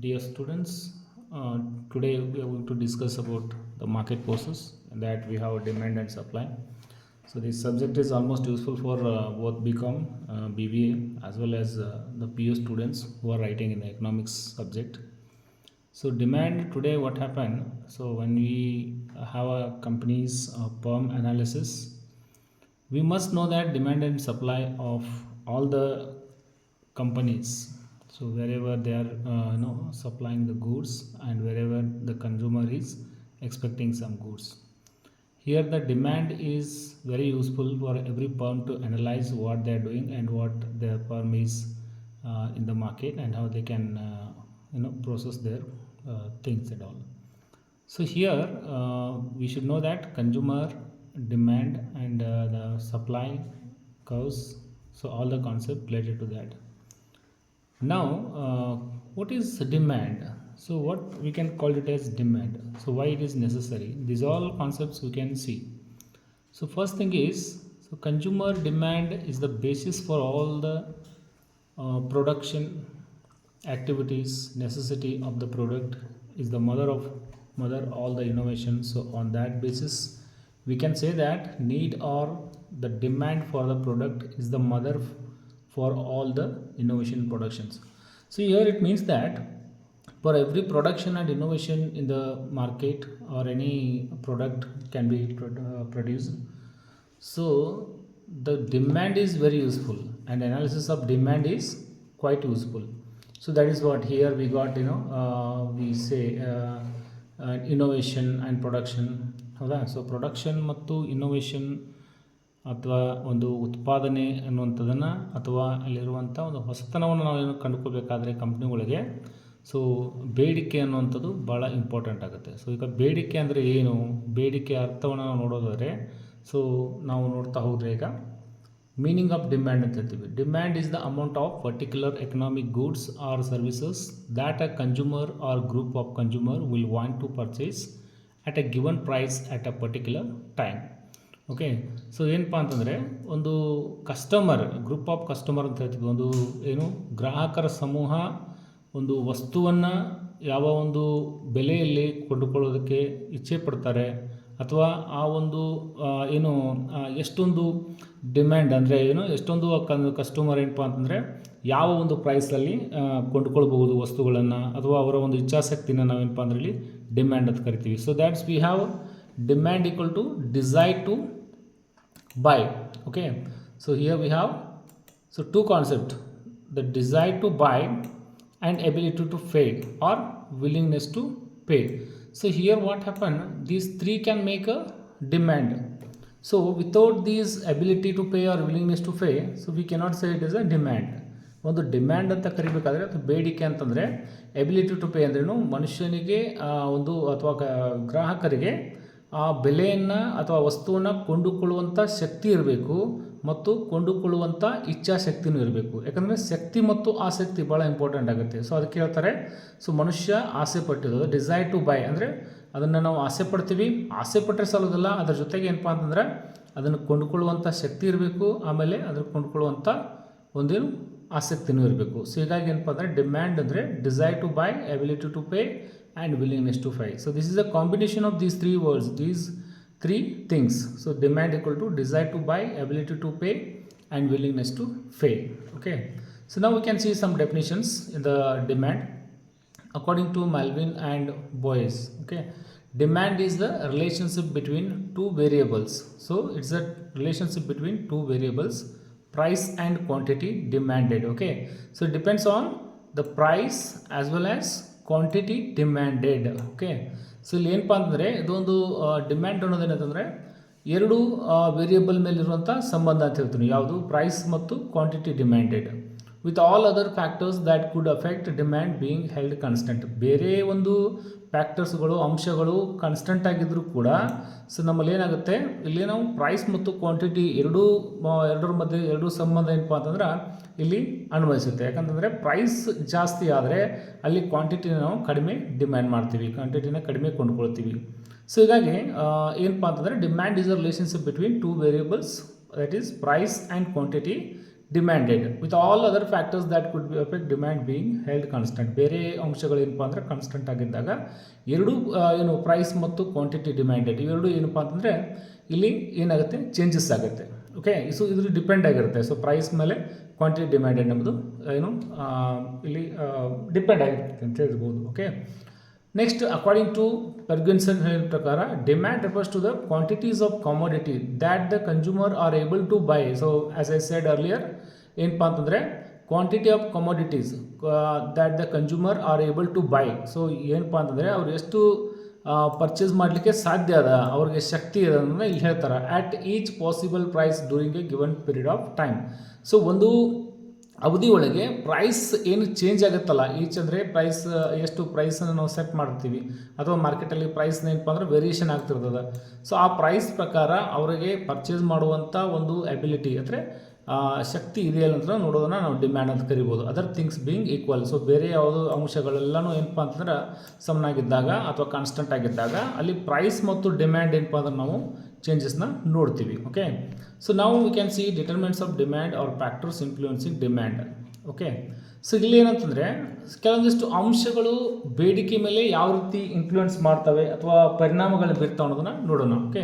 dear students uh, today we are going to discuss about the market forces and that we have demand and supply so this subject is almost useful for uh, both bcom uh, bba as well as uh, the pu students who are writing in the economics subject so demand today what happened so when we have a company's uh, perm analysis we must know that demand and supply of all the companies so wherever they are uh, you know supplying the goods and wherever the consumer is expecting some goods here the demand is very useful for every firm to analyze what they are doing and what their firm is uh, in the market and how they can uh, you know process their uh, things at all so here uh, we should know that consumer demand and uh, the supply curves so all the concept related to that now uh, what is demand so what we can call it as demand so why it is necessary these all concepts we can see so first thing is so consumer demand is the basis for all the uh, production activities necessity of the product is the mother of mother all the innovation so on that basis we can say that need or the demand for the product is the mother for all the innovation productions so here it means that for every production and innovation in the market or any product can be pro- uh, produced so the demand is very useful and analysis of demand is quite useful so that is what here we got you know uh, we say uh, uh, innovation and production ಹೌದಾ so production ಮತ್ತು innovation ಅಥವಾ ಒಂದು ಉತ್ಪಾದನೆ ಅನ್ನುವಂಥದ್ದನ್ನು ಅಥವಾ ಅಲ್ಲಿರುವಂಥ ಒಂದು ಹೊಸತನವನ್ನು ನಾವೇನು ಕಂಡುಕೋಬೇಕಾದ್ರೆ ಕಂಪ್ನಿಗಳಿಗೆ ಸೊ ಬೇಡಿಕೆ ಅನ್ನುವಂಥದ್ದು ಭಾಳ ಇಂಪಾರ್ಟೆಂಟ್ ಆಗುತ್ತೆ ಸೊ ಈಗ ಬೇಡಿಕೆ ಅಂದರೆ ಏನು ಬೇಡಿಕೆ ಅರ್ಥವನ್ನು ನಾವು ನೋಡೋದಾದರೆ ಸೊ ನಾವು ನೋಡ್ತಾ ಹೋದರೆ ಈಗ ಮೀನಿಂಗ್ ಆಫ್ ಡಿಮ್ಯಾಂಡ್ ಅಂತ ಹೇಳ್ತೀವಿ demand is the amount of particular economic goods or services that a consumer or group of consumer will want to purchase at a given price at a particular time okay so ಏನಪ್ಪ ಅಂತಂದರೆ ಒಂದು customer group of customer ಅಂತ ಹೇಳ್ತಿದ್ವಿ ಒಂದು ಏನು ಗ್ರಾಹಕರ ಸಮೂಹ ಒಂದು ವಸ್ತುವನ್ನು ಯಾವ ಒಂದು ಬೆಲೆಯಲ್ಲಿ ಕೊಂಡುಕೊಳ್ಳೋದಕ್ಕೆ ಇಚ್ಛೆ ಪಡ್ತಾರೆ ಅಥವಾ ಆ ಒಂದು ಏನು ಎಷ್ಟೊಂದು ಡಿಮ್ಯಾಂಡ್ ಅಂದರೆ ಏನು ಎಷ್ಟೊಂದು ಕಸ್ಟಮರ್ ಏನಪ್ಪ ಅಂತಂದರೆ ಯಾವ ಒಂದು ಪ್ರೈಸಲ್ಲಿ ಕೊಂಡುಕೊಳ್ಬಹುದು ವಸ್ತುಗಳನ್ನು ಅಥವಾ ಅವರ ಒಂದು ಇಚ್ಛಾಸಕ್ತಿನ ನಾವೇನಪ್ಪ ಅಂದರೆ ಇಲ್ಲಿ ಡಿಮ್ಯಾಂಡ್ ಅಂತ ಕರಿತೀವಿ so that's we have demand equal to desire to buy okay so here we have so two concept the desire to buy and ability to pay or willingness to pay so here what happened these three can make a demand so without these ability to pay or willingness to pay so we cannot say it is a demand ಒಂದು demand ಅಂತ ಕರಿಬೇಕಾದ್ರೆ ಅದು ಬೇಡಿಕೆ ಅಂತಂದರೆ ability to pay ಅಂದ್ರೇನು ಮನುಷ್ಯನಿಗೆ ಒಂದು ಅಥವಾ ಗ್ರಾಹಕರಿಗೆ ಆ ಬೆಲೆಯನ್ನು ಅಥವಾ ವಸ್ತುವನ್ನು ಕೊಂಡುಕೊಳ್ಳುವಂಥ ಶಕ್ತಿ ಇರಬೇಕು ಮತ್ತು ಕೊಂಡುಕೊಳ್ಳುವಂಥ ಇಚ್ಛಾಶಕ್ತಿನೂ ಇರಬೇಕು ಯಾಕಂದರೆ ಶಕ್ತಿ ಮತ್ತು ಆಸಕ್ತಿ ಭಾಳ ಇಂಪಾರ್ಟೆಂಟ್ ಆಗುತ್ತೆ ಸೊ ಅದಕ್ಕೆ ಹೇಳ್ತಾರೆ ಸೊ ಮನುಷ್ಯ ಆಸೆ ಪಟ್ಟಿರೋದು ಡಿಸೈರ್ ಟು ಬೈ ಅಂದರೆ ಅದನ್ನು ನಾವು ಆಸೆ ಪಡ್ತೀವಿ ಆಸೆ ಪಟ್ಟರೆ ಸಾಲೋದಿಲ್ಲ ಅದ್ರ ಜೊತೆಗೆ ಏನಪ್ಪಾ ಅಂತಂದರೆ ಅದನ್ನು ಕೊಂಡುಕೊಳ್ಳುವಂಥ ಶಕ್ತಿ ಇರಬೇಕು ಆಮೇಲೆ ಅದನ್ನು ಕೊಂಡುಕೊಳ್ಳುವಂಥ ಒಂದೇನು ಆಸಕ್ತಿನೂ ಇರಬೇಕು ಸೊ ಹೀಗಾಗಿ ಏನಪ್ಪ ಅಂದರೆ ಡಿಮ್ಯಾಂಡ್ ಅಂದರೆ desire to buy ability to pay and willingness to pay so this is a combination of these three words these three things so demand equal to desire to buy ability to pay and willingness to pay okay so ನಾವು we can see some definitions in the demand according to Malvin and Boyce okay demand is the relationship between two variables so it's a relationship between two variables price and quantity demanded okay so it depends on the price as well as quantity demanded okay so ಇಲ್ಲಿ ಏನಪ್ಪ ಅಂತಂದರೆ ಇದೊಂದು demand ಅನ್ನೋದು ಏನಂತಂದರೆ ಎರಡು variable ಮೇಲಿರುವಂಥ ಸಂಬಂಧ ಅಂತ ಹೇಳ್ತೀನಿ ಯಾವುದು ಪ್ರೈಸ್ ಮತ್ತು quantity demanded with all other factors that could affect demand being held constant ಬೇರೆ ಒಂದು ಫ್ಯಾಕ್ಟರ್ಸ್ಗಳು ಅಂಶಗಳು ಕಾನ್ಸ್ಟೆಂಟ್ ಆಗಿದ್ದರೂ ಕೂಡ ಸೊ ನಮ್ಮಲ್ಲಿ ಏನಾಗುತ್ತೆ ಇಲ್ಲಿ ನಾವು ಪ್ರೈಸ್ ಮತ್ತು ಕ್ವಾಂಟಿಟಿ ಎರಡೂ ಎರಡರ ಮಧ್ಯೆ ಎರಡೂ ಸಂಬಂಧ ಏನಪ್ಪ ಅಂತಂದ್ರೆ ಇಲ್ಲಿ ಅನ್ವಯಿಸುತ್ತೆ ಯಾಕಂತಂದರೆ ಪ್ರೈಸ್ ಜಾಸ್ತಿ ಆದರೆ ಅಲ್ಲಿ ಕ್ವಾಂಟಿಟಿನ ನಾವು ಕಡಿಮೆ ಡಿಮ್ಯಾಂಡ್ ಮಾಡ್ತೀವಿ ಕ್ವಾಂಟಿಟಿನ ಕಡಿಮೆ ಕೊಂಡ್ಕೊಳ್ತೀವಿ ಸೊ ಹೀಗಾಗಿ ಏನಪ್ಪ ಅಂತಂದರೆ demand is a relationship between two variables that is price and quantity demanded with all other factors that could be effect demand being held constant ಬೇರೆ ಅಂಶಗಳೇನಪ್ಪ ಅಂದರೆ ಕಾನ್ಸ್ಟೆಂಟ್ ಆಗಿದ್ದಾಗ ಎರಡೂ ಏನು ಪ್ರೈಸ್ ಮತ್ತು ಕ್ವಾಂಟಿಟಿ ಡಿಮ್ಯಾಂಡೆಡ್ ಇವೆರಡು ಏನಪ್ಪ ಅಂತಂದರೆ ಇಲ್ಲಿ ಏನಾಗುತ್ತೆ ಚೇಂಜಸ್ ಆಗುತ್ತೆ ಓಕೆ ಸೊ ಇದ್ರ ಡಿಪೆಂಡ್ ಆಗಿರುತ್ತೆ ಸೊ ಪ್ರೈಸ್ ಮೇಲೆ ಕ್ವಾಂಟಿಟಿ ಡಿಮ್ಯಾಂಡೆಡ್ ನಮ್ಮದು ಏನು ಇಲ್ಲಿ ಡಿಪೆಂಡ್ ಆಗಿರುತ್ತೆ ಅಂತ ಹೇಳ್ಬೋದು okay next according to Ferguson ಹೇಳಿದ ಪ್ರಕಾರ demand refers to the quantities of commodity that the consumer are able to buy so as I said earlier ಏನಪ್ಪ ಅಂತಂದರೆ quantity of commodities that the consumer are able to buy so ಏನಪ್ಪ ಅಂತಂದರೆ ಅವ್ರು ಎಷ್ಟು purchase ಮಾಡಲಿಕ್ಕೆ ಸಾಧ್ಯ ಅದ ಅವ್ರಿಗೆ ಶಕ್ತಿ ಇದೆ ಅಂತ ಇಲ್ಲಿ ಹೇಳ್ತಾರೆ at each possible price during a given period of time so ಒಂದು ಅವಧಿ ಒಳಗೆ ಪ್ರೈಸ್ ಏನು ಚೇಂಜ್ ಆಗುತ್ತಲ್ಲ ಈಚ್ ಅಂದರೆ ಪ್ರೈಸ್ ಎಷ್ಟು ಪ್ರೈಸನ್ನು ನಾವು ಸೆಟ್ ಮಾಡ್ತೀವಿ ಅಥವಾ ಮಾರ್ಕೆಟಲ್ಲಿ ಪ್ರೈಸ್ ಏನಪ್ಪ ಅಂದರೆ ವೇರಿಯೇಷನ್ ಆಗ್ತಿರ್ತದೆ ಸೊ ಆ ಪ್ರೈಸ್ ಪ್ರಕಾರ ಅವರಿಗೆ ಪರ್ಚೇಸ್ ಮಾಡುವಂಥ ಒಂದು ಎಬಿಲಿಟಿ ಅಂದರೆ ಶಕ್ತಿ ಇದೆಯಲ್ಲ ಅಂತ ನೋಡೋದನ್ನು ನಾವು ಡಿಮ್ಯಾಂಡ್ ಅಂತ ಕರಿಬೋದು other things being equal so ಬೇರೆ ಯಾವುದು ಅಂಶಗಳೆಲ್ಲನೂ ಏನಪ್ಪ ಅಂತಂದ್ರೆ ಸಮನಾಗಿದ್ದಾಗ ಅಥವಾ ಕಾನ್ಸ್ಟೆಂಟ್ ಆಗಿದ್ದಾಗ ಅಲ್ಲಿ ಪ್ರೈಸ್ ಮತ್ತು ಡಿಮ್ಯಾಂಡ್ ಏನಪ್ಪ ಅಂದ್ರೆ ನಾವು ಚೇಂಜಸ್ನ ನೋಡ್ತೀವಿ ಓಕೆ ಸೊ ನಾವು we can see determinants of demand or factors influencing demand okay so ಇಲ್ಲಿ ಏನಂತಂದರೆ ಕೆಲವೊಂದಿಷ್ಟು ಅಂಶಗಳು ಬೇಡಿಕೆ ಮೇಲೆ ಯಾವ ರೀತಿ ಇನ್ಫ್ಲೂಯೆನ್ಸ್ ಮಾಡ್ತವೆ ಅಥವಾ ಪರಿಣಾಮಗಳು ಬೀರ್ತಾವೆ ಅನ್ನೋದನ್ನ ನೋಡೋಣ ಓಕೆ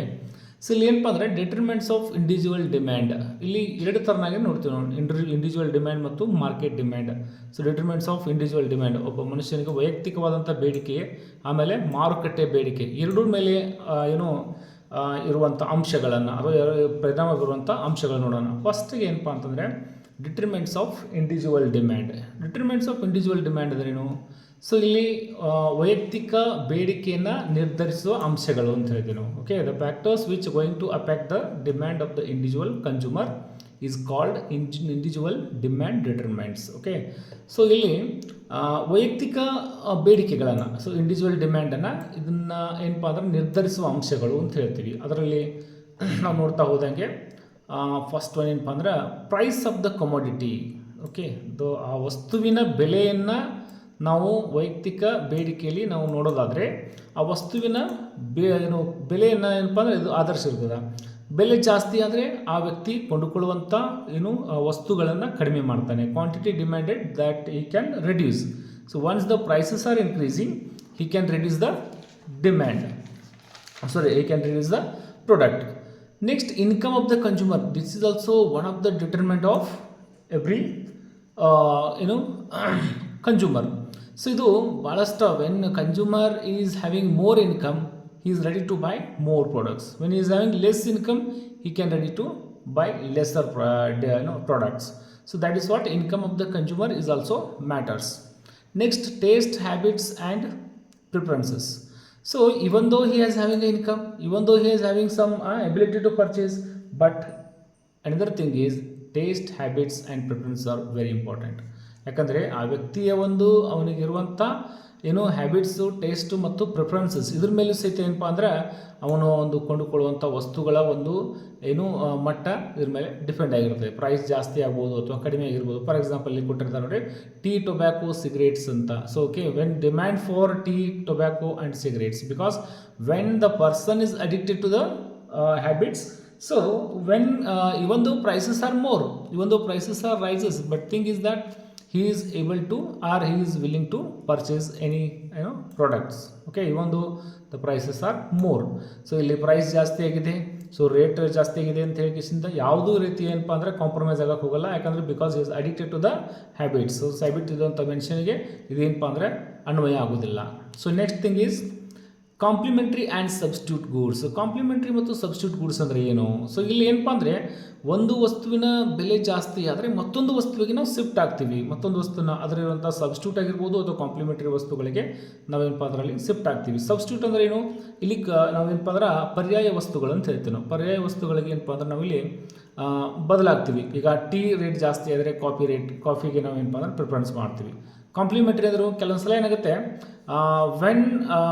ಸೊ ಇಲ್ಲಿ ಏನಪ್ಪ ಅಂದರೆ ಡಿಟರ್ಮೆಂಟ್ಸ್ ಆಫ್ ಇಂಡಿವಿಜುವಲ್ ಡಿಮ್ಯಾಂಡ್ ಇಲ್ಲಿ ಎರಡು ಥರನಾಗೆ ನೋಡ್ತೀವಿ ನಾವು ಇಂಡಿ ಇಂಡಿವಿಜುವಲ್ ಡಿಮ್ಯಾಂಡ್ ಮತ್ತು market demand so determents of individual demand ಒಬ್ಬ ಮನುಷ್ಯನಿಗೆ ವೈಯಕ್ತಿಕವಾದಂಥ ಬೇಡಿಕೆ ಆಮೇಲೆ ಮಾರುಕಟ್ಟೆ ಬೇಡಿಕೆ ಎರಡರ ಮೇಲೆ ಏನು ಇರುವಂಥ ಅಂಶಗಳನ್ನು ಅಥವಾ ಪರಿಣಾಮ ಬೀರುವಂಥ ಅಂಶಗಳನ್ನು ನೋಡೋಣ ಫಸ್ಟಿಗೆ ಏನಪ್ಪ ಅಂತಂದರೆ determinants of individual demand determinants of individual demand ಅಂದ್ರೇನು ಸೊ ಇಲ್ಲಿ ವೈಯಕ್ತಿಕ ಬೇಡಿಕೆಯನ್ನು ನಿರ್ಧರಿಸುವ ಅಂಶಗಳು ಅಂತ ಹೇಳಿದ್ವಿ ನಾವು okay the factors which going to affect the demand of the individual consumer is called hinge individual demand determinants okay so ಇಲ್ಲಿ ವೈಯಕ್ತಿಕ ಬೇಡಿಕೆಗಳನ್ನು ಸೊ ಇಂಡಿವಿಜುವಲ್ ಡಿಮ್ಯಾಂಡನ್ನು ಇದನ್ನು ಏನಪ್ಪ ಅಂದರೆ ನಿರ್ಧರಿಸುವ ಅಂಶಗಳು ಅಂತ ಹೇಳ್ತೀವಿ ಅದರಲ್ಲಿ ನಾವು ನೋಡ್ತಾ ಹೋದಂಗೆ ಫಸ್ಟ್ ಒನ್ ಏನಪ್ಪ ಅಂದ್ರೆ price of the commodity okay though ಆ ವಸ್ತುವಿನ ಬೆಲೆಯನ್ನು ನಾವು ವೈಯಕ್ತಿಕ ಬೇಡಿಕೆಯಲ್ಲಿ ನಾವು ನೋಡೋದಾದರೆ ಆ ವಸ್ತುವಿನ ಬೆ ಏನು ಬೆಲೆಯನ್ನು ಏನಪ್ಪ ಅಂದರೆ ಇದು ಆಧರಿಸಿರ್ತದೆ ಬೆಲೆ ಜಾಸ್ತಿ ಆದರೆ ಆ ವ್ಯಕ್ತಿ ಕೊಂಡುಕೊಳ್ಳುವಂಥ ಏನು ವಸ್ತುಗಳನ್ನು ಕಡಿಮೆ ಮಾಡ್ತಾನೆ quantity demanded that he can reduce so once the prices are increasing he can reduce the demand sorry he can reduce the product next income of the consumer this is also one of the determinant of every ಏನು consumer so ಇದು ಭಾಳಷ್ಟು when consumer is having more income he is ready to buy more products. When he is having less income, he can ready to buy lesser you know, products. So that is what income of the consumer is also matters. Next, taste, habits and preferences. So even though he is having income, even though he is having some uh, ability to purchase, but another thing is taste, habits and preferences are very important. ಯಾಕಂದರೆ ಆ ವ್ಯಕ್ತಿಯ ಒಂದು ಅವನಿಗಿರುವಂಥ ಏನು habits taste ಮತ್ತು preferences ಇದ್ರ ಮೇಲೂ ಸಹಿತ ಏನಪ್ಪ ಅಂದರೆ ಅವನು ಒಂದು ಕೊಂಡುಕೊಳ್ಳುವಂಥ ವಸ್ತುಗಳ ಒಂದು ಏನು ಮಟ್ಟ ಇದ್ರ ಮೇಲೆ ಡಿಪೆಂಡ್ ಆಗಿರುತ್ತೆ ಪ್ರೈಸ್ ಜಾಸ್ತಿ ಆಗ್ಬೋದು ಅಥವಾ ಕಡಿಮೆ ಆಗಿರ್ಬೋದು ಫಾರ್ ಎಕ್ಸಾಂಪಲ್ ಇಲ್ಲಿ ಕೊಟ್ಟಿರ್ತಾರೆ ನೋಡಿ ಟೀ ಟೊಬ್ಯಾಕೋ ಸಿಗರೇಟ್ಸ್ ಅಂತ so okay when demand for tea tobacco and cigarettes because when the person is addicted to the habits so when even ಒಂದು prices are more even prices are rises but thing is that he is able to or he is willing to purchase any ಏನೋ products okay ಈ ಒಂದು the prices are more so ಇಲ್ಲಿ price ಜಾಸ್ತಿ ಆಗಿದೆ so rate ಜಾಸ್ತಿ ಆಗಿದೆ ಅಂತ ಹೇಳಿಕಿಸಿಂದ ಯಾವುದೂ ರೀತಿ ಏನಪ್ಪ ಅಂದರೆ ಕಾಂಪ್ರಮೈಸ್ ಆಗೋಕ್ಕೆ ಹೋಗಲ್ಲ ಯಾಕಂದರೆ because is addicted to the habits so habit ಇದಂಥ ಮೆನ್ಷನ್ಗೆ ಇದೇನಪ್ಪ ಅಂದರೆ ಅನ್ವಯ ಆಗೋದಿಲ್ಲ so next thing is complementary and substitute goods complementary ಮತ್ತು ಸಬ್ಸ್ಟ್ಯೂಟ್ ಗೂಡ್ಸ್ ಅಂದರೆ ಏನು ಸೊ ಇಲ್ಲಿ ಏನಪ್ಪ ಅಂದರೆ ಒಂದು ವಸ್ತುವಿನ ಬೆಲೆ ಜಾಸ್ತಿ ಆದರೆ ಮತ್ತೊಂದು ವಸ್ತುವಿಗೆ ನಾವು ಶಿಫ್ಟ್ ಆಗ್ತೀವಿ ಮತ್ತೊಂದು ವಸ್ತುನ ಅದರಲ್ಲಿರುವಂಥ ಸಬ್ಸ್ಟ್ಯೂಟ್ ಆಗಿರ್ಬೋದು ಅಥವಾ ಕಾಂಪ್ಲಿಮೆಂಟ್ರಿ ವಸ್ತುಗಳಿಗೆ ನಾವೇನಪ್ಪ ಅದರಲ್ಲಿ ಶಿಫ್ಟ್ ಆಗ್ತೀವಿ ಸಬ್ಸ್ಟ್ಯೂಟ್ ಅಂದರೆ ಏನು ಇಲ್ಲಿ ಕ ನಾವೇನಪ್ಪ ಅಂದ್ರೆ ಪರ್ಯಾಯ ವಸ್ತುಗಳಂತ ಅಂತ ಹೇಳ್ತೀವಿ ನಾವು ಪರ್ಯಾಯ ವಸ್ತುಗಳಿಗೆ ಏನಪ್ಪ ಅಂದ್ರೆ ನಾವಿಲ್ಲಿ ಬದಲಾಗ್ತೀವಿ ಈಗ ಟೀ ರೇಟ್ ಜಾಸ್ತಿ ಆದರೆ ಕಾಫಿ ರೇಟ್ ಕಾಫಿಗೆ ನಾವೇನಪ್ಪ ಅಂದ್ರೆ ಪ್ರಿಫರೆನ್ಸ್ ಮಾಡ್ತೀವಿ ಕಾಂಪ್ಲಿಮೆಂಟರಿ ಅಂದರು ಕೆಲವೊಂದು ಸಲ ಏನಾಗುತ್ತೆ when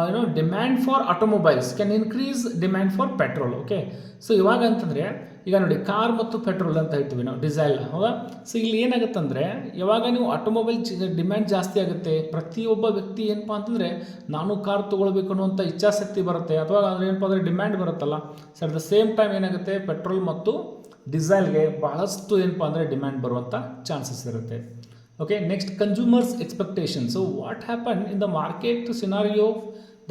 you know demand for automobiles can increase demand for petrol okay so ಇವಾಗ ಅಂತಂದರೆ ಈಗ ನೋಡಿ ಕಾರ್ ಮತ್ತು ಪೆಟ್ರೋಲ್ ಅಂತ ಹೇಳ್ತೀವಿ ನಾವು ಡಿಸೈಲ್ ಹೌದಾ ಸೊ ಇಲ್ಲಿ ಏನಾಗುತ್ತೆ ಏನಾಗುತ್ತಂದರೆ ಯಾವಾಗ ನೀವು ಆಟೋಮೊಬೈಲ್ ಡಿಮ್ಯಾಂಡ್ ಜಾಸ್ತಿ ಆಗುತ್ತೆ ಪ್ರತಿಯೊಬ್ಬ ವ್ಯಕ್ತಿ ಏನಪ್ಪಾ ಅಂತಂದರೆ ನಾನು ಕಾರ್ ತೊಗೊಳ್ಬೇಕು ಅನ್ನೋಂಥ ಇಚ್ಛಾಶಕ್ತಿ ಬರುತ್ತೆ ಅಥವಾ ಏನಪ್ಪ ಅಂದರೆ ಡಿಮ್ಯಾಂಡ್ ಬರುತ್ತಲ್ಲ so at the same time ಏನಾಗುತ್ತೆ ಪೆಟ್ರೋಲ್ ಮತ್ತು ಡಿಸೈಲ್ಗೆ ಬಹಳಷ್ಟು ಏನಪ್ಪ ಅಂದರೆ ಡಿಮ್ಯಾಂಡ್ ಬರುವಂಥ ಚಾನ್ಸಸ್ ಇರುತ್ತೆ okay next consumers expectation so what happened in the market scenario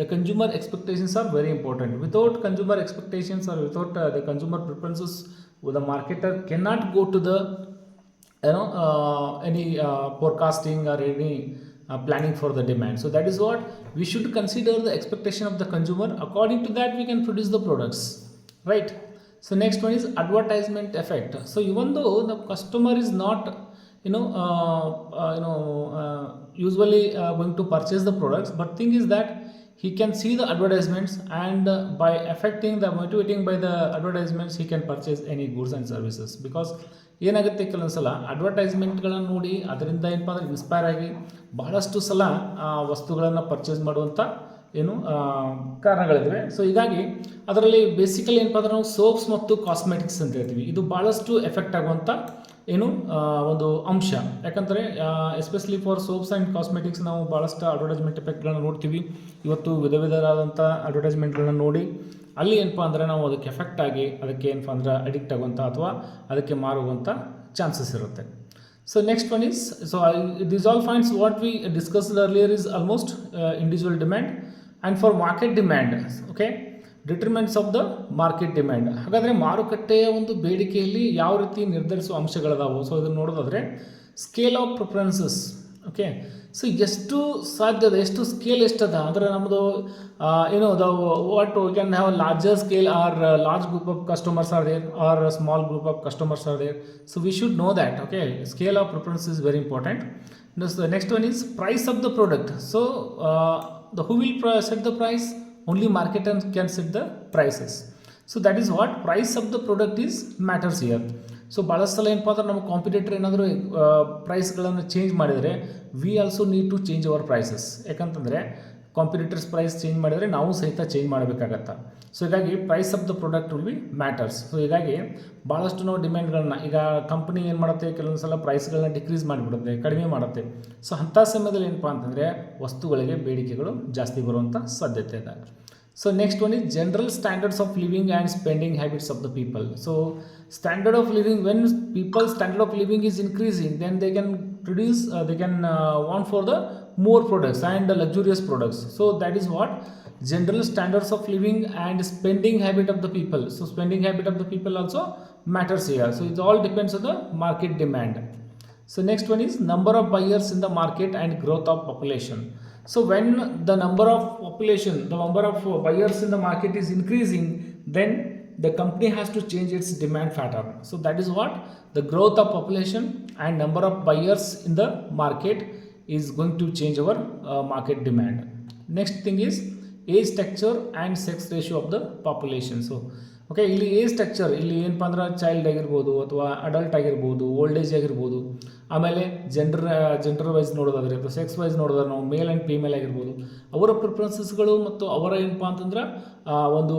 the consumer expectations are very important without consumer expectations or without uh, the consumer preferences well, the marketer cannot go to the you know uh, any uh, forecasting or any uh, planning for the demand so that is what we should consider the expectation of the consumer according to that we can produce the products right so next one is advertisement effect so even though the customer is not you know uh, you know usually going to purchase the products but thing is that he can see the advertisements and by affecting the motivating by the advertisements he can purchase any goods and services because. ಏನಾಗುತ್ತೆ ಕೆಲವೊಂದು ಸಲ ಅಡ್ವರ್ಟೈಸ್ಮೆಂಟ್ಗಳನ್ನು ನೋಡಿ ಅದರಿಂದ ಏನಪ್ಪ ಅಂದರೆ inspire ಆಗಿ ಬಹಳಷ್ಟು ಸಲ ವಸ್ತುಗಳನ್ನು ಪರ್ಚೇಸ್ ಮಾಡುವಂಥ ಏನು ಕಾರಣಗಳಿವೆ ಸೊ ಹೀಗಾಗಿ ಅದರಲ್ಲಿ ಬೇಸಿಕಲಿ ಏನಪ್ಪ ಅಂದರೆ ನಾವು ಸೋಪ್ಸ್ ಮತ್ತು ಕಾಸ್ಮೆಟಿಕ್ಸ್ ಅಂತ ಹೇಳ್ತೀವಿ ಇದು ಭಾಳಷ್ಟು ಎಫೆಕ್ಟ್ ಆಗುವಂಥ ಏನು ಒಂದು ಅಂಶ ಯಾಕಂದರೆ especially for soaps and cosmetics ನಾವು ಭಾಳಷ್ಟು ಅಡ್ವರ್ಟೈಸ್ಮೆಂಟ್ ಎಫೆಕ್ಟ್ಗಳನ್ನ ನೋಡ್ತೀವಿ ಇವತ್ತು ವಿಧ ವಿಧವಾದಂಥ ಅಡ್ವರ್ಟೈಸ್ಮೆಂಟ್ಗಳನ್ನ ನೋಡಿ ಅಲ್ಲಿ ಏನಪ್ಪ ಅಂದರೆ ನಾವು ಅದಕ್ಕೆ ಎಫೆಕ್ಟ್ ಆಗಿ ಅದಕ್ಕೆ ಏನಪ್ಪ ಅಂದರೆ ಅಡಿಕ್ಟ್ ಆಗುವಂಥ ಅಥವಾ ಅದಕ್ಕೆ ಮಾರುವಂಥ ಚಾನ್ಸಸ್ ಇರುತ್ತೆ so next one is so this all fines what we discussed earlier is almost individual demand and for market demand okay determinants of the market demand ಹಾಗಾದರೆ ಮಾರುಕಟ್ಟೆಯ ಒಂದು ಬೇಡಿಕೆಯಲ್ಲಿ ಯಾವ ರೀತಿ ನಿರ್ಧರಿಸುವ ಅಂಶಗಳದಾವು ಸೊ ಇದನ್ನು ನೋಡೋದಾದರೆ scale of preferences okay so ಎಷ್ಟು ಸಾಧ್ಯದ ಎಷ್ಟು ಸ್ಕೇಲ್ ಎಷ್ಟದ ಅಂದರೆ ನಮ್ಮದು ಏನೋ the what can have larger scale or large group of customers or there are small group of customers or there so we should know that okay scale of preference is very important next one is price of the product so the who will set the price only on can set the prices so that is what price of the product is matters here so ಭಾಳಷ್ಟು ಸಲ ಏನಪ್ಪ ಅಂದ್ರೆ ನಮ್ಮ competitor ಏನಾದರೂ ಪ್ರೈಸ್ಗಳನ್ನು change ಮಾಡಿದರೆ we also need to change our prices ಯಾಕಂತಂದರೆ competitors price change ಮಾಡಿದರೆ ನಾವು ಸಹಿತ ಚೇಂಜ್ ಮಾಡಬೇಕಾಗತ್ತೆ ಸೊ ಹೀಗಾಗಿ price of the product will be matters so ಹೀಗಾಗಿ ಭಾಳಷ್ಟು ನಾವು ಡಿಮ್ಯಾಂಡ್ಗಳನ್ನ ಈಗ ಕಂಪ್ನಿ ಏನು ಮಾಡುತ್ತೆ ಕೆಲವೊಂದು ಸಲ ಪ್ರೈಸ್ಗಳನ್ನ ಡಿಕ್ರೀಸ್ ಮಾಡಿಬಿಡುತ್ತೆ ಕಡಿಮೆ ಮಾಡುತ್ತೆ ಸೊ ಅಂಥ ಸಮಯದಲ್ಲಿ ಏನಪ್ಪ ಅಂತಂದರೆ ವಸ್ತುಗಳಿಗೆ ಬೇಡಿಕೆಗಳು ಜಾಸ್ತಿ ಬರುವಂಥ ಸಾಧ್ಯತೆ ಇದೆ so next one is general standards of living and spending habits of the people so standard of living when people standard of living is increasing then they can produce uh, they can uh, want for the more products and the luxurious products so that is what general standards of living and spending habit of the people so spending habit of the people also matters here so it all depends on the market demand so next one is number of buyers in the market and growth of population so when the number of population the number of buyers in the market is increasing then the company has to change its demand pattern. So that is what the growth of population and number of buyers in the market is going to change our uh, market demand. Next thing is age structure and sex ratio of the so okay ಇಲ್ಲಿ age structure ಇಲ್ಲಿ ಏನಪ್ಪ ಅಂದ್ರೆ child ಆಗಿರ್ಬೋದು ಅಥವಾ adult ಆಗಿರ್ಬೋದು old age ಆಗಿರ್ಬೋದು ಆಮೇಲೆ gender gender wise ನೋಡೋದಾದ್ರೆ ಅಥವಾ ಸೆಕ್ಸ್ ವೈಸ್ ನೋಡೋದಾದ್ರೆ ನಾವು ಮೇಲ್ ಆ್ಯಂಡ್ ಫೀಮೇಲ್ ಆಗಿರ್ಬೋದು ಅವರ ಪ್ರಿಫರೆನ್ಸಸ್ಗಳು ಮತ್ತು ಅವರ ಏನಪ್ಪ ಅಂತಂದ್ರೆ ಒಂದು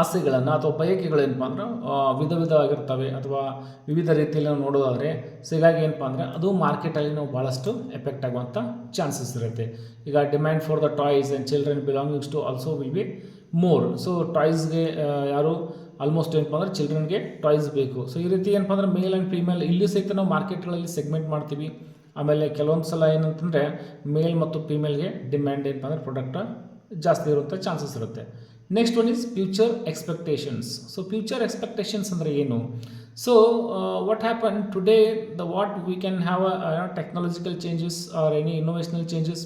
ಆಸೆಗಳನ್ನು ಅಥವಾ ಬಯಕೆಗಳೇನಪ್ಪ ಅಂದ್ರೆ ವಿಧ ವಿಧವಾಗಿರ್ತವೆ ಅಥವಾ ವಿವಿಧ ರೀತಿಯಲ್ಲಿ ನಾವು ನೋಡೋದಾದರೆ ಸೊ ಹೀಗಾಗಿ ಏನಪ್ಪ ಅಂದರೆ ಅದು ಮಾರ್ಕೆಟಲ್ಲಿ ನಾವು ಭಾಳಷ್ಟು ಎಫೆಕ್ಟ್ ಆಗುವಂಥ ಚಾನ್ಸಸ್ ಇರುತ್ತೆ ಈಗ demand for the toys and children belongings to also will be more so ಟಾಯ್ಸ್ಗೆ ಯಾರು ಆಲ್ಮೋಸ್ಟ್ ಏನಪ್ಪ ಅಂದರೆ ಚಿಲ್ಡ್ರನ್ಗೆ ಟಾಯ್ಸ್ ಬೇಕು ಸೊ ಈ ರೀತಿ ಏನಪ್ಪ ಅಂದರೆ ಮೇಲ್ ಆ್ಯಂಡ್ ಫೀಮೇಲ್ ಇಲ್ಲೂ ಸಹಿತ ನಾವು ಮಾರ್ಕೆಟ್ಗಳಲ್ಲಿ ಸೆಗ್ಮೆಂಟ್ ಮಾಡ್ತೀವಿ ಆಮೇಲೆ ಕೆಲವೊಂದು ಸಲ ಏನಂತಂದರೆ ಮೇಲ್ ಮತ್ತು ಫೀಮೇಲ್ಗೆ ಡಿಮ್ಯಾಂಡ್ ಏನಪ್ಪ ಅಂದರೆ ಪ್ರಾಡಕ್ಟ್ ಜಾಸ್ತಿ ಇರುವಂಥ ಚಾನ್ಸಸ್ ಇರುತ್ತೆ next one is future expectations so future expectations ಅಂದರೆ ಏನು so what happen today the what we can have a technological changes are any innovational changes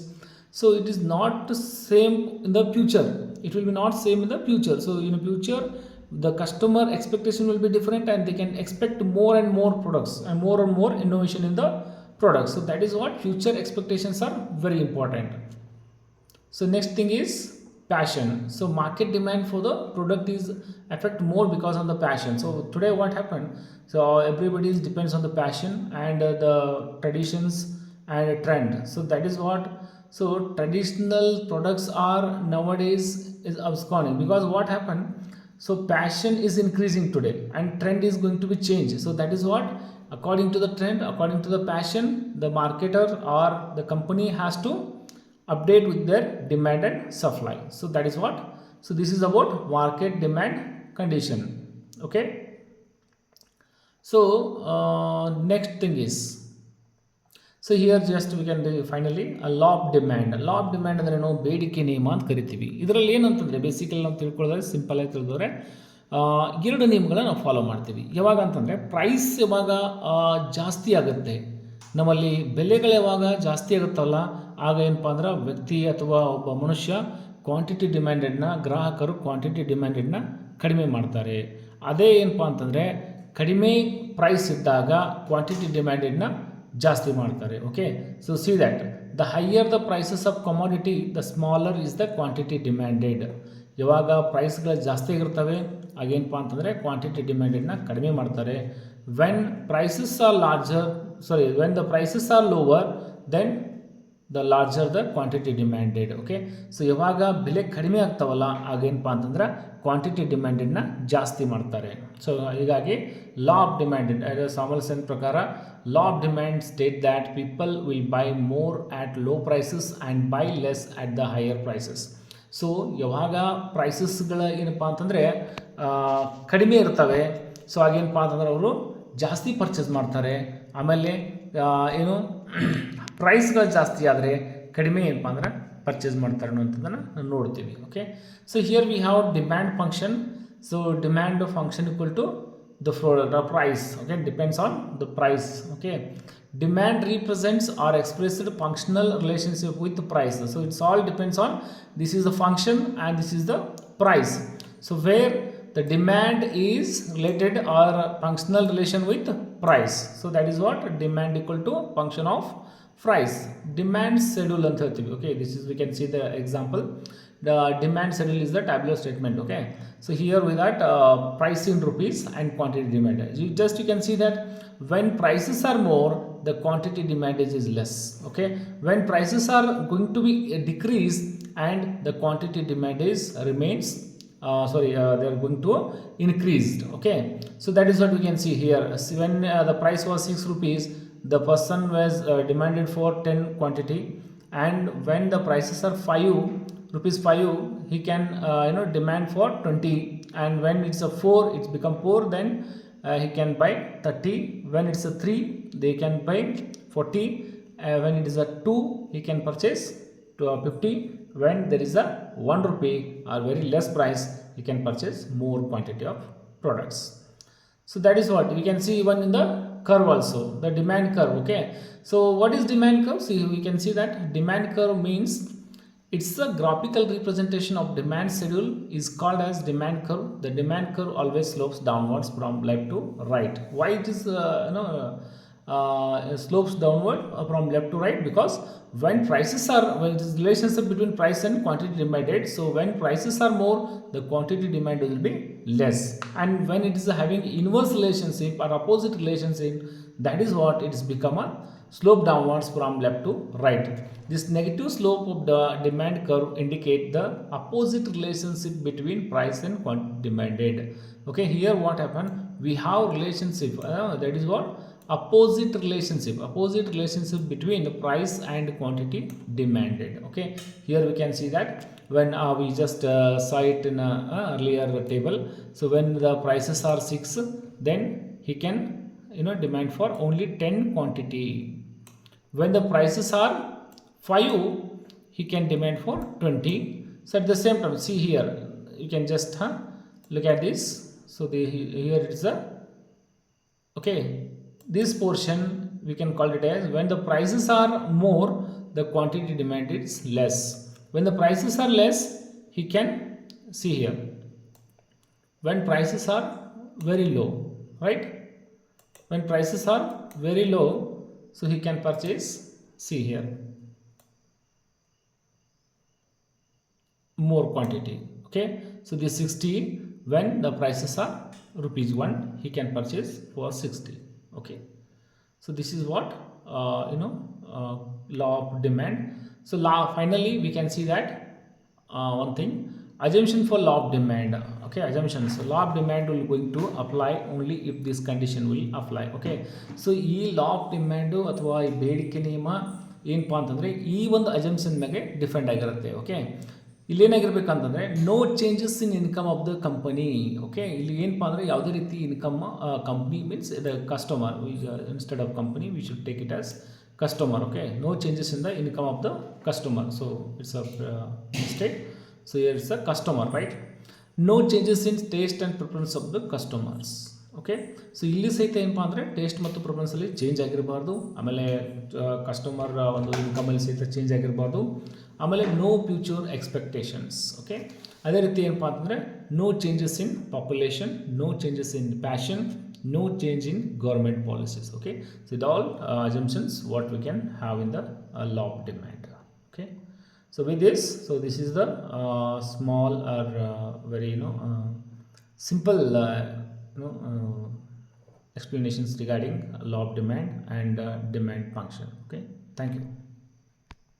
so it is not same in the future it will be not same in the future so in the future the customer expectation will be different and they can expect more and more products and more and more innovation in the products so that is what future expectations are very important so next thing is passion so market demand for the product is affect more because of the passion so today what happened so everybody depends on the passion and uh, the traditions and trend so that is what so traditional products are nowadays is absconding because what happened so passion is increasing today and trend is going to be changed so that is what according to the trend according to the passion the marketer or the company has to update with their demand and supply so that is what so this is about market demand condition okay so next next thing so here just we can finally law of demand law demand ಅಂದರೆ ನಾವು ಬೇಡಿಕೆ ನಿಯಮ ಅಂತ ಕರಿತೀವಿ ಇದರಲ್ಲಿ ಏನಂತಂದರೆ basically ನಾವು ತಿಳ್ಕೊಳ್ಳೋದ್ರೆ ಸಿಂಪಲಾಗಿ ತಿಳಿದವ್ರೆ ಎರಡು ನಿಯಮಗಳನ್ನ ನಾವು ಫಾಲೋ ಮಾಡ್ತೀವಿ ಯಾವಾಗ ಅಂತಂದರೆ ಪ್ರೈಸ್ ಯಾವಾಗ ಜಾಸ್ತಿ ಆಗುತ್ತೆ ನಮ್ಮಲ್ಲಿ ಬೆಲೆಗಳು ಯಾವಾಗ ಜಾಸ್ತಿ ಆಗುತ್ತಲ್ಲ ಆಗ ಏನಪ್ಪ ಅಂದ್ರೆ ವ್ಯಕ್ತಿ ಅಥವಾ ಒಬ್ಬ ಮನುಷ್ಯ ಕ್ವಾಂಟಿಟಿ ಡಿಮ್ಯಾಂಡೆಡ್ನ ಗ್ರಾಹಕರು ಕ್ವಾಂಟಿಟಿ ಡಿಮ್ಯಾಂಡೆಡ್ನ ಕಡಿಮೆ ಮಾಡ್ತಾರೆ ಅದೇ ಏನಪ್ಪ ಅಂತಂದರೆ ಕಡಿಮೆ ಪ್ರೈಸ್ ಇದ್ದಾಗ ಕ್ವಾಂಟಿಟಿ ಡಿಮ್ಯಾಂಡೆಡ್ನ ಜಾಸ್ತಿ ಮಾಡ್ತಾರೆ okay so see that the higher the prices of commodity the smaller is the quantity demanded ಯಾವಾಗ ಪ್ರೈಸ್ಗಳು ಜಾಸ್ತಿ ಆಗಿರ್ತವೆ ಆಗೇನಪ್ಪ ಅಂತಂದರೆ ಕ್ವಾಂಟಿಟಿ ಡಿಮ್ಯಾಂಡೆಡ್ನ ಕಡಿಮೆ ಮಾಡ್ತಾರೆ when prices are larger sorry when the prices are lower then the larger the quantity demanded okay so ಯಾವಾಗ ಬೆಲೆ ಕಡಿಮೆ ಆಗ್ತಾವಲ್ಲ ಆಗೇನಪ್ಪ ಅಂತಂದ್ರೆ ಕ್ವಾಂಟಿಟಿ ಡಿಮ್ಯಾಂಡೆಡ್ನ ಜಾಸ್ತಿ ಮಾಡ್ತಾರೆ ಸೊ ಹೀಗಾಗಿ ಲಾ ಆಫ್ ಡಿಮ್ಯಾಂಡೆಡ್ ಅದರ ಸಾಮಲ್ಸನ್ ಪ್ರಕಾರ law of demand states that people will buy more at low prices and buy less at the higher prices so ಯಾವಾಗ ಪ್ರೈಸಸ್ಗಳ ಏನಪ್ಪ ಅಂತಂದರೆ ಕಡಿಮೆ ಇರ್ತವೆ ಸೊ ಆಗೇನಪ್ಪ ಅಂತಂದ್ರೆ ಅವರು ಜಾಸ್ತಿ ಪರ್ಚೇಸ್ ಮಾಡ್ತಾರೆ ಆಮೇಲೆ ಏನು ಪ್ರೈಸ್ಗಳು ಜಾಸ್ತಿ ಆದರೆ ಕಡಿಮೆ ಏನಪ್ಪ ಅಂದ್ರೆ ಪರ್ಚೇಸ್ ಮಾಡ್ತಾರೆ ಅನ್ನೋಂಥದ್ದನ್ನು ನೋಡ್ತೀವಿ okay so here we have demand function so demand function equal to the product or price okay depends on the price okay demand represents or expressed functional relationship with price so it's all depends on this is the function and this is the price so where the demand is related or functional relation with price so that is what demand equal to function of price demand schedule ಅಂತ ಹೇಳ್ತೀವಿ okay this is we can see the example the demand schedule is the tabular statement okay so here with that uh, price in rupees and quantity demanded you just you can see that when prices are more the quantity demanded is less okay when prices are going to be uh, decreased and the quantity demand is remains uh, sorry uh, they are going to increased okay so that is what we can see here See, when uh, the price was 6 rupees the person was uh, demanded for 10 quantity and when the prices are 5 rupees 5 he can uh, you know demand for 20 and when it's a 4 it's become 4 then uh, he can buy 30 when it's a 3 they can buy 40 uh, when it is a 2 he can purchase to a uh, 50 when there is a 1 rupee or very less price he can purchase more quantity of products so that is what we can see even in the curve also the demand curve okay so what is demand curve see we can see that demand curve means it's a graphical representation of demand schedule is called as demand curve the demand curve always slopes downwards from left to right why it is uh, you know uh, slopes downward uh, from left to right because when prices are well the relationship between price and quantity demanded so when prices are more the quantity demand will be less and when it is having inverse relationship or opposite relationship that is what it's become a slope downwards from left to right this negative slope of the demand curve indicate the opposite relationship between price and quantity demanded okay here what happened we have relationship uh, that is what opposite relationship opposite relationship between the price and quantity demanded okay here we can see that when uh, we just uh, saw it in a, uh, earlier table so when the prices are 6 then he can you know demand for only 10 quantity when the prices are 5 he can demand for 20 so at the same time see here you can just huh, look at this so the here it is a uh, okay this portion we can call it as when the prices are more the quantity demanded is less when the prices are less he can see here when prices are very low right when prices are very low so he can purchase see here more quantity okay so this 60 when the prices are rupees 1 he can purchase for 60 okay so this is what uh, you know uh, law of demand so law finally we can see that uh, one thing assumption for law of demand okay assumptions so law of demand will going to apply only if this condition will apply okay so ಈ law of demand athwa ee ಬೇಡಿಕೆ ನಿಯಮ ಏನಪ್ಪ ಅಂತಂದರೆ ಈ ಒಂದು assumption ಮೇಲೆ depend ಆಗಿರುತ್ತೆ okay ಇಲ್ಲೇನಾಗಿರ್ಬೇಕಂತಂದರೆ no changes in income of the company okay ಇಲ್ಲಿ ಏನಪ್ಪ ಅಂದರೆ ಯಾವುದೇ ರೀತಿ income company means the customer instead of company we should take it as customer okay no changes in the income of the customer so it's a mistake so it's a customer right no changes in taste and preference of the customers okay so ಇಲ್ಲಿ ಸಹಿತ ಏನಪ್ಪ ಅಂದರೆ taste ಮತ್ತು ಅಲ್ಲಿ change ಆಗಿರಬಾರ್ದು ಆಮೇಲೆ customer ಒಂದು ಇನ್ಕಮಲ್ಲಿ ಸಹಿತ change ಆಗಿರಬಾರ್ದು ಆಮೇಲೆ ನೋ ಫ್ಯೂಚರ್ ಎಕ್ಸ್ಪೆಕ್ಟೇಷನ್ಸ್ ಓಕೆ ಅದೇ ರೀತಿ ಏನಪ್ಪ ಅಂತಂದರೆ no changes in population no changes in passion no change in government policies okay so ಇದು all assumptions what we can have in the law of demand okay So with this, so this is the uh, small or uh, very you know uh, simple uh, you know uh, explanations regarding law of demand and uh, demand function. Okay, thank you.